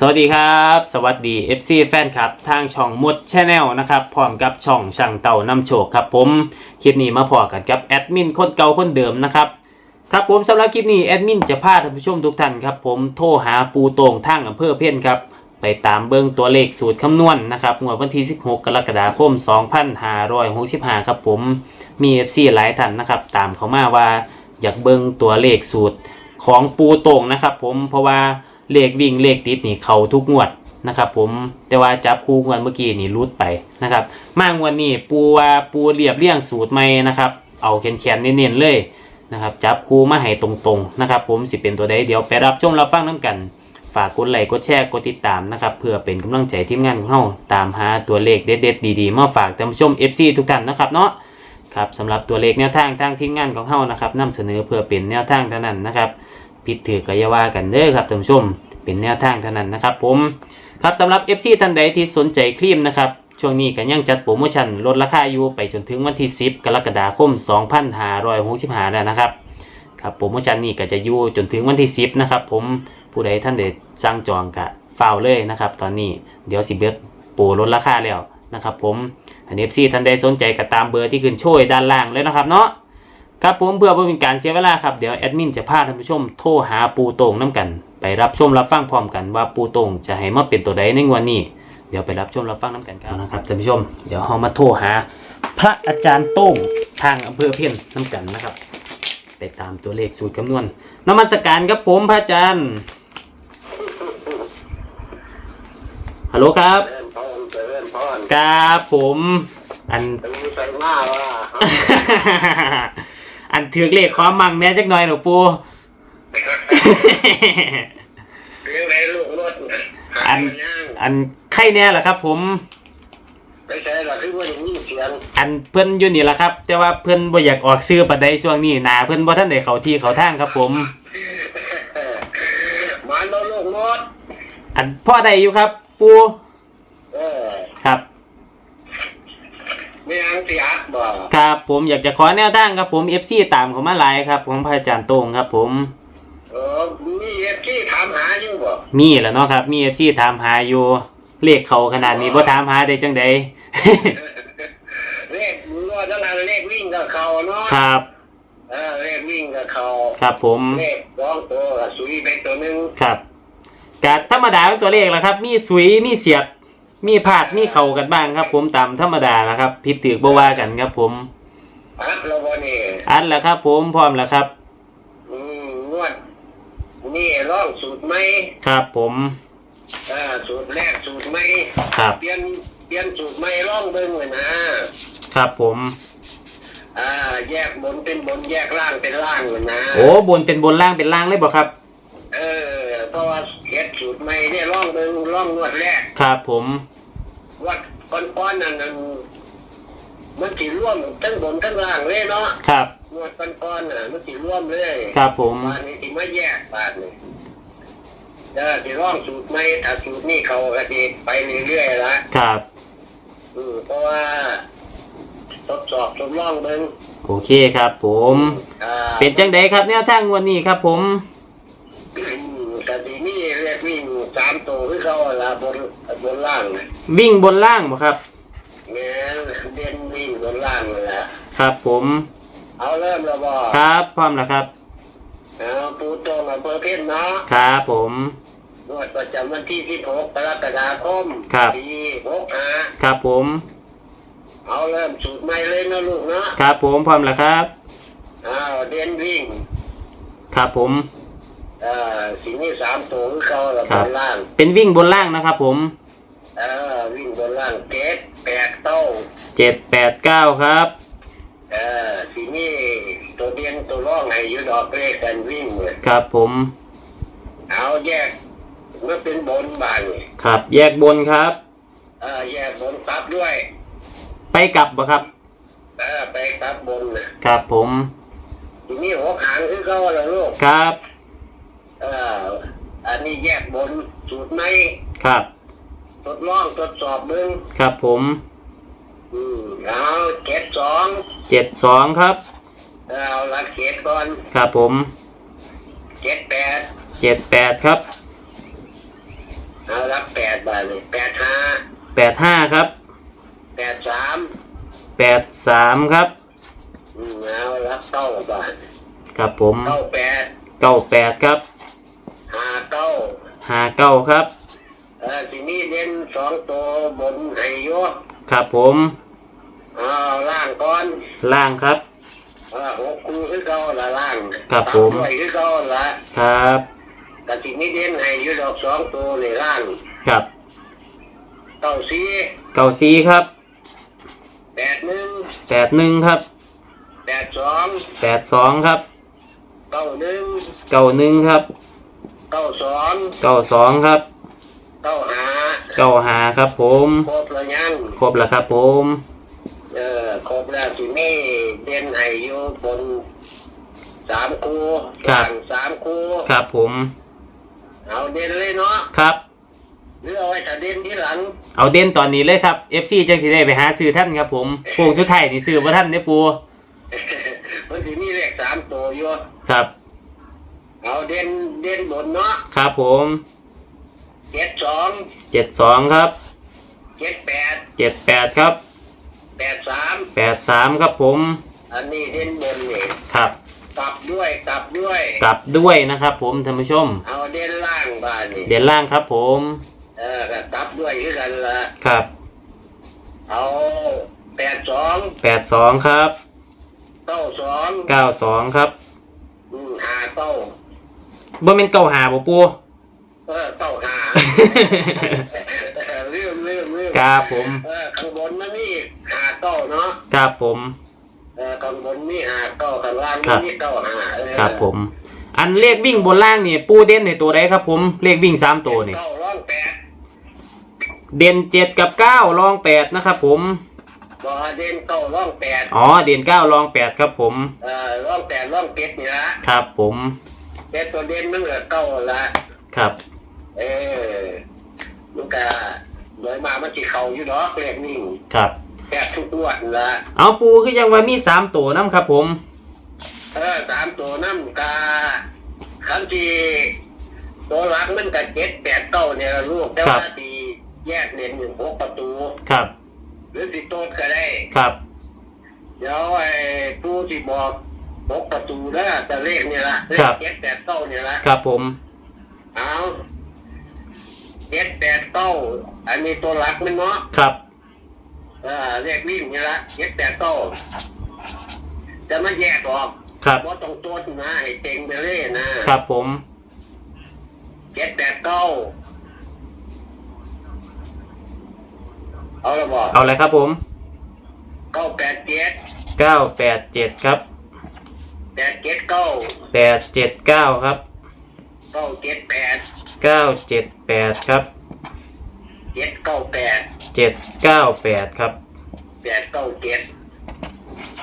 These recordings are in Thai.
สวัสดีครับ สวัสดี FC แฟนครับ ทางช่องมดชาแนลนะครับ พร้อมกับช่องช่างเต่านำโชคครับผม คลิปนี้มาพอกันกับแอดมินคนเก่าคนเดิมนะครับ ครับผมสำหรับคลิปนี้แอดมินจะพาท่านผู้ชมทุกท่านครับผมโทรหาปูโต่งทางอำเภอเพี้ยนครับ ไปตามเบิ้งตัวเลขสูตรคำนวณนะครับงวดวันที่ 16 กรกฎาคม 2565 ครับผม มี FC หลายท่านนะครับ ตามเขามาว่าอยากเบิ้งตัวเลขสูตรของปูโต่งนะครับ ผมเพราะว่า เลขวิ่งเลขติดนี่เขาทุกงวดนะครับผมแต่ว่าจับคู่งวดเมื่อกี้นี่รุดไปนะครับ มางวดนี้ปูว่าปูเรียบเรียงสูตรใหม่นะครับเอาแขนๆเน้นๆเลยนะครับจับคู่มาให้ตรงๆนะครับ ผมสิเป็นตัวใดเดี๋ยวไปรับชมรับฟังน้ำกัน ฝากกดไลค์กดแชร์กดติดตามนะครับเพื่อเป็นกำลังใจทีมงานของเฮาตามหาตัวเลขเด็ดๆดีๆมาฝากท่านผู้ชม FC ทุกท่านนะครับเนาะครับสำหรับตัวเลขแนวทางทางทีมงานของเฮานะครับนำเสนอเพื่อเป็นแนวทางเท่านั้นนะครับ ผิดถือก็ย่าว่ากันเด้อครับท่านผู้ชม เป็นแนวทางเท่านั้นนะครับผมครับสำหรับ FC ท่านใดที่สนใจครีมนะครับช่วงนี้ก็ยังจัดโปรโมชั่นลดราคาอยู่ไปจนถึงวันที่ 10 กรกฎาคม 2565แล้วนะครับครับโปรโมชั่นนี้ก็จะอยู่จนถึงวันที่ 10 นะครับ ผมผู้ใดท่านใดสั่งจองกะฟาวเลยนะครับ ตอนนี้เดี๋ยวสิเบิดโปรลดราคาแล้วนะครับ ผมอันนี้ซีท่านใดสนใจก็ตามเบอร์ที่ขึ้นช่วยด้านล่างเลยนะครับเนาะ ครับผมเพื่อบ่เป็นการเสียเวลาครับเดี๋ยวแอดมินจะพาท่านผู้ชมโทรหาปูโต่งน้กัน ไปรับชมรับฟังพร้อมกันว่าปูโต่งจะให้มาเป็นตัวใดในงวันนี้ เดี๋ยวไปรับชมรับฟังน้กันครับนะครับท่านผู้ชมเดี๋ยวเรามาโทรหา พระอาจารย์โต้งทางอำเภอเพียนน้กันนะครับ ไปตามตัวเลขสูตรคำนวณนมัสการครับผมพระอาจารย์ฮัลโหลครับเล่นพรเจะเล่นพรครับผม อันมีใส่หน้าว่า อันถือเลขความมั่งแหน่จักหน่อยหนูปู เรื่องไรลูกรถอันย่างอันไข่แน่แหละครับ ผม ไม่ใช่หรอกที่ว่าอย่างนี้เสียงอันเพื่อนอยู่นี่แหละครับ แต่ว่าเพื่อนบ่อยากออกซื้อปัดใดช่วงนี้หนาเพื่อนบ่ท่านได้เขาที่เขาทางครับ ผมมันเราลูกรถอันพ่อใดอยู่ครับ ปู เออ ครับ ไม่อังเสียดบ่ครับผมอยากจะขอแนวทางครับผม FC ตามเขามาหลายครับของพระอาจารย์โต้งครับ ผมเออมีเอฟที่ถามหาอยู่บ่มีแหล้วเนาะครับ มี FC ถามหาอยู่เลขเขาขนาดนี้บ่ถามหาได้จังใดเลขรถตั้งแต่เลขวิ่งกับเขาเนาะครับเออเลขวิ่งกับเขาครับ ผมเลขสองตัวกับสุยไปตัวหนึงครับกะธรรมดาเป็นตัวเลขแหละครับ มีสุยมีเสียด มีผาดมีเข่ากันบ้างครับ ผมตามธรรมดาแหละครับผิดถือบ่ว่ากันครับ ผมอัดเราบ่นี่อันแหละครับ ผมพร้อมแล้วครับ อืมนวดนี่ร่องสูตรไหมครับ ผมอ่าสูตรแรกสูตรไหมครับเปลี่ยนเปลี่ยนสูตรไหมร่องเบิ่งเลยนะครับผมอ่าแยกบนเป็นบนแยกล่างเป็นล่างเลยนะโอ้บนเป็นบนล่างเป็นล่างเลยบ่ครับ เออเพราะว่าเฮ็ดสูตรไห มเนี่ยร่องเบิ่งร่องนวดแรกครับผมวัดก้อนๆนั่นนั่นมันสิร่วมทั้งบนทั้งล่างเลยเนาะครับนวดก้อนๆน่ะมันสิร่วมเลยครับผมบานนี้สิมาแยกบาดนี่เออสิร่องสูตรไหมถ้าสูตรนี้เขาก็สิไปเรื่อยๆละครับอืมเพราะว่าทดสอบทดลองเบิ่งโอเคครับ ผมอ่าเป็นจังใดครับแนวทางงวันนี้ครับ ผม วิ่งสามตัวคือเขาละบนบนล่างน่ะวิ่งบนล่างบ่ครับ แม่นเด่นวิ่งบนล่างเลยละครับผม เอาเริ่มแล้วบ่ครับพร้อมแล้วครับ เอาปูตรงอำเภอเพชรเนาะครับผมนวดประจำวันที่16กรกฎาคมครับ ปี65ครับผม เอาเริ่มสูตรใหม่เลยนะลูกเนาะครับผมพร้อมแล้วครับอ้าวเด่นวิ่ง ครับผม เอ่อสิ่งนี้สามตัวคือเขาละครับบนล่างเป็นวิ่งบนล่างนะครับผมเออวิ่งบนล่างเจ็ดแปดเต้าเจ็ดแปดเก้าครับ เออทีนี้ตัวเบียนตัวร่องให้อยุดอกเลขกันวิ่งเนี่ยครับผมเอาแยกเมื่อเป็นบนบานนี่ครับแยกบนครับ เออแยกบนตับด้วยไปกลับบ่ครับ เออไปตับบนน่ะครับผม ทีนี้หัวขางคือเขาละลูก ครับ เอออันนี้แยกบนสูตรไหมครับ ทดลองทดสอบมึงครับผมอืมเอาเจ็ดสองเจ็ดสองครับ เอาหลักเจ็ดก่อนครับผมเจ็ดแปดเจ็ดแปดครับเอานี่แปดห้าแปดห้าครับแปดสามแปดสามครับอืมเอารับเก้าบาทครับผมเก้าแปดเก้าแปดครับห้าเก้า ห้าเก้าครับ เออทีนี้เด่นสองตัวบนให้โยครับผมเอาล่างก่อนล่างครับ เออหกคูคือเก้าละล่างครับผมตาด้วยคือเก้าละครับแต่ทีนี้เด่นให้อยูดอกสองตัวในล่างครับเก้าสี่เก้าสี่ครับแปดหนึ่งแปดหนึ่งครับแปดสองแปดสองครับเก้าหนึ่งเก้าหนึ่งครับ เก้าสองเก้าสองครับเก้าหาเก้าหาครับผม ครบแล้วยังครบแล้วครับผม เออครบแล้วทีนี้เด่นให้อยู่บนสามคูล่างสามคูครับผม เอาเด่นเลยเนาะครับ หรือเอาไว้แต่เด่นที่หลังเอาเด่นตอนนี้เลยครับ FC จังสิได้ไปหาซื้อท่านครับผมโป่งชุดไทายนี่ซื้อว่าท่านได้อปูมันทีนี้เลขสามตัวอยู่ครับ เอาเด่นเด่นบนเนาะครับผมเจ็ดสองเจ็ดสองครับเจ็ดแปดเจ็ดแปดครับแปดสามแปดสามครับผม อันนี้เด่นบนนี่ครับกลับด้วยกลับด้วยกลับด้วยนะครับ ผมท่านผู้ชม เอาเด่นล่างบ้านนี่เด่นล่างครับ ผม เออก็กลับด้วยคือกันละครับ เอาแปดสองแปดสองครับเก้าสองเก้าสองครับอืมห้าเก้า บ่เป็นเก้าหาบ่ปู เออเก้าหาเรื่องเรื่องเรื่องครับผม เออข้างบนมันนี่หาเก้าเนาะครับผม เออข้างบนนี่หาเก้าข้างล่างนี่นี่เก้าหาเออครับผม อันเลขวิ่งบนล่างนี่ปูเด่นในตัวใดครับผม เลขวิ่งสามตัวนี่ เก้ารองแปดเด่นเจ็ดกับเก้ารองแปดนะครับผมบอเด่นเก้ารองแปดอ๋อ เด่นเก้ารองแปดครับผม เออรองแปดรองเจ็ดนี่ละครับผม แต่ตัวเด่นมันเหลือเก้าละครับ เออมันก็โดยมามันสิเขาอยู่ดอกเลขนี่ครับแปดทุกงวันละเอาปูคือยังว่ามีสามตัวน้ำครับ ผมเออสามตัวน้ำกาคันที่ตัวหลักมันก็เจ็ดแปดเก้าเนี่ยลูกแต่ว่าที่แยกเล่นหนึ่งหกประตู ครับ หรือสิโต้นก็ได้ ครับ เดี๋ยวไอ้ผู้ที่บอก หกประตูนะแต่เลขนี่ละเลขเจ็ดแปดเก้านี่ละครับผมเอาเจ็ดแปดเก้าอันนี้ตัวหลักมันเนาะครับเออเลขวิ่งนี่ละเจ็ดแปดเก้าแต่มันแยกออกครับเพราะต้องตัวนะให้เต็งไปเลยนะครับผมเจ็ดแปดเก้าเอาละบอกเอาเลยครับผมเก้าแปดเจ็ดเก้าแปดเจ็ดครับ แปดเจ็ดเก้าแปดเจ็ดเก้าครับเก้าเจ็ดแปดเก้าเจ็ดแปดครับเจ็ดเก้าแปดเจ็ดเก้าแปดครับแปดเก้าเจ็ด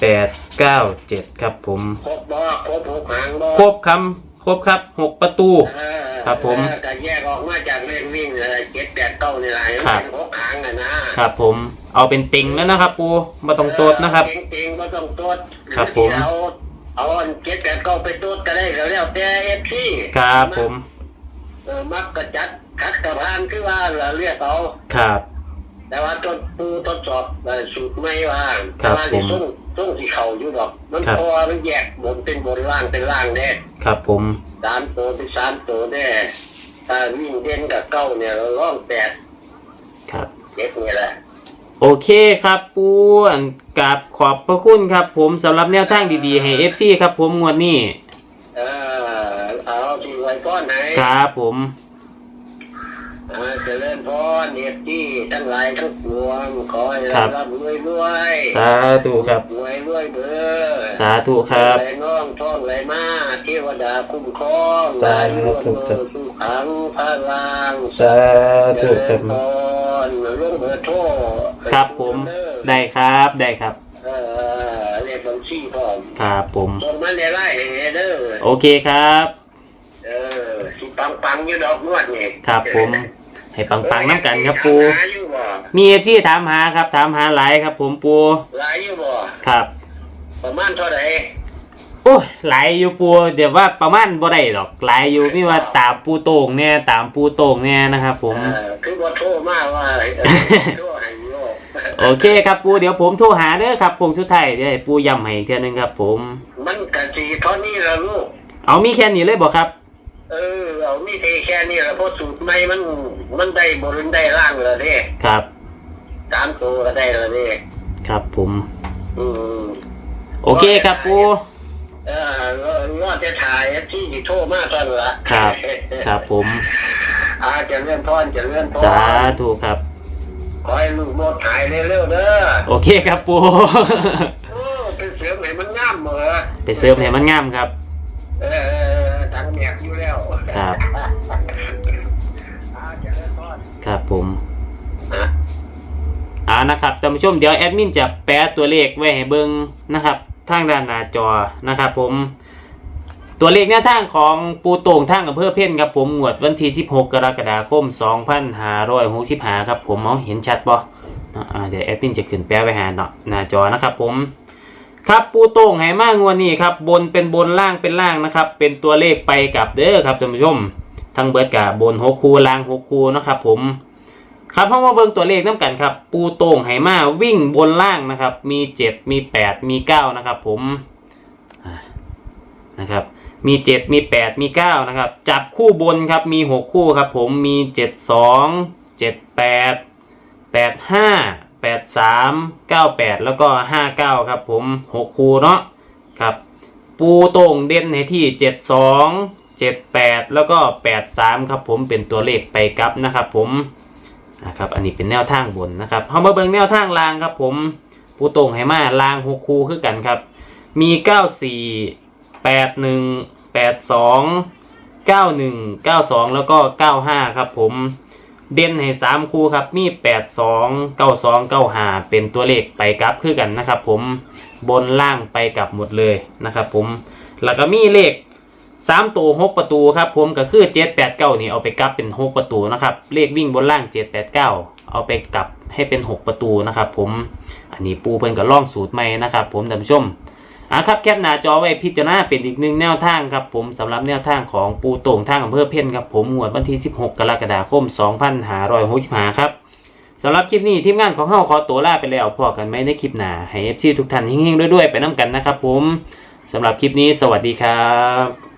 แปดเก้าเจ็ดครับผม ครบบ่ครบหกหางบ่ครบคำครบครับหกประตู เออครับผมเออก็แยกออกมาจากเลขวิ่งเจ็ดแปดเก้านี่แหละครับ เป็นหกหางอะนะครับผม เอาเป็นติงแล้วนะครับปูมาต้องโตดนะครับเก่งๆก็ต้องตรวจครับผม เอา เอาอันเจ็ดแปดเก้าไปตรวจก็ได้ก็แล้วแต่เอฟซีครับผม เออมักกระจัดคัดกระพานคือว่าเราเรียกเอาครับ แต่ว่าต้นปูทดสอบเอ่อสูตรไม่ว่าครัแต่บว่าผมที่ส่งส่งที่เขาอยู่ดอก มันครับเพราะว่ามันแยกบนเป็นบนล่างเป็นล่างแน่ครับผมสามตัวเป็นสามตัวแน่ถ้าวิ่งเด่นกับเก้าเนี่ยเราล่องแปดครับ เจ็ดนี่แหละ โอเคครับปูอันกับขอบพระคุณครับ ผมสำหรับแนวทางดีๆให้ FC ครับ ผมงวดนี้เออเอาที่ไว้ก้อนไหนครับผมเออเจริญพรเอฟที่ทั้งหลายทั้งปวงขอให้รับรวยรวยสาธุครับรวยรวยเด้อสาธุครับไหลน้องท่องไหลมาเทวดาคุ้มครองสาธุครับสุขังพระลางสาธุครับ ลงเบอร์โทรครับผม ได้ครับได้ครับ เออเรียกบัญชีพร้อมครับผม ส่งมาในไล่เด้อโอเคครับ เออสิปังปังๆอยู่ดอกนวดนี่ครับผม ให้ปังๆน้ำกันครับปู หาอยู่บ่มีเอฟซีถามหาครับ ถามหาหลายครับผมปู หลายอยู่บ่ครับ ประมาณเท่าไหร่ โอ้ยหลายอยู่ปูเดี๋ยวว่าประมาณบ่ได้ดอกหลายอยู่มีว่าตามปูโต่งเนี่ยตามปูโต่งเนี่ยนะครับผม เออคือว่าโทรมาว่าเออโทรให้โยกโอเคครับปูเดี๋ยวผมโทรหาเด้อครับคงสุดท้ายเดี๋ยวให้ปูย้ำให้อีกเทื่อนึงครับผม มันกะสีเท่านี้ละลูก เอามีแค่นี้เลยบอกครับ เออ เอามีเทแค่นี้ละเพราะสูตรใหม่มัน มันได้บนได้ล่างเลยเด้ครับสามตัวก็ได้เลยเด้ครับผม อืม โอเคครับปู เออรอดจะถ่ายที่โทรมาตอนละครับ ครับผม อาจะเลื่อนพรจะเลื่อนพรสาธุครับ ขอให้ลูกโมดหายเร็วๆเด้อ โอเคครับปูโอ้เป็นเสือไหนมันงามเหรอไปเสริมให้มันงามครับ เออทางแมกอยู่แล้ว ครับ อาจะเลื่อนพรครับผมอะอ่านะครับท่านผู้ชมเดี๋ยวแอดมินจะแปะตัวเลขไว้ให้เบิ่งนะครับ ทางด้านหน้าจอนะครับผม ตัวเลขแนวทางของปูโต่งทางอำเภอเพ่นครับผมงวดวันที่ 16 กรกฎาคม 2565 ครับผมเอาเห็นชัดบ่อ่าเดี๋ยวแอดมินจะขึ้นแปะไว้หาเนาะหน้าจอนะครับผมครับปูโต่งไหมากงวดนี้ครับบนเป็นบนล่างเป็นล่างนะครับ เป็นตัวเลขไปกลับเด้อครับท่านผู้ชม ทั้งเบิดกับบนหกคูล่างหกคูนะครับผม ครับเพราะว่าเบิ่งตัวเลขน้ำกันครับ ปูโต่งไหมาวิ่งบนล่างนะครับ มี7มี8มี9นะครับ ผมนะครับ มี7มี8มี9นะครับ จับคู่บนครับมี6คู่ครับ ผมมี7 2 7 8 8 5 8 3 9 8แปดแปดห้าแปดสามเก้าแปดแล้วก็5 9ครับ ผม6คู่เนาะครับ ปูโต่งเด่นให้ที่7 2 7 8แปดแล้วก็8 3ครับ ผมเป็นตัวเลขไปกับนะครับ ผม นะครับอันนี้เป็นแนวทางบนนะครับเฮามาเบิ่งแนวทางล่างครับผมผู้ตรงให้มาล่าง6คู่คือกันครับ มี 94 81 82 91 92 แล้วก็ 95 ครับผมเด่นให้ 3 คู่ครับมี 82 92 95 เป็นตัวเลขไปกลับคือกันนะครับผมบนล่างไปกลับหมดเลยนะครับผมแล้วก็มีเลข สามตัวหกประตูครับผมก็คือเจ็ดแปดเก้านี่เอาไปกลับเป็นหกประตูนะครับเลขวิ่งบนล่างเจ็ดแปดเก้าเอาไปกลับให้เป็นหกประตูนะครับผมอันนี้ปูเพิ่นก็ล่องสูตรใหม่นะครับผมท่านผู้ชมอะครับแคปหน้าจอไว้พิจารณาเป็นอีกหนึ่งแนวทางครับผมสำหรับแนวทางของปูโต่งทางอำเภอเพ่นครับผมงวดวันที่ 16 กรกฎาคม 2565ครับสำหรับคลิปนี้ทีมงานของเฮาขอตัวลาไปแล้วพอกันไหมในคลิปหน้าให้ FC ทุกท่านเฮงๆด้วยๆไปน้ำกันนะครับผมสำหรับคลิปนี้สวัสดีครับ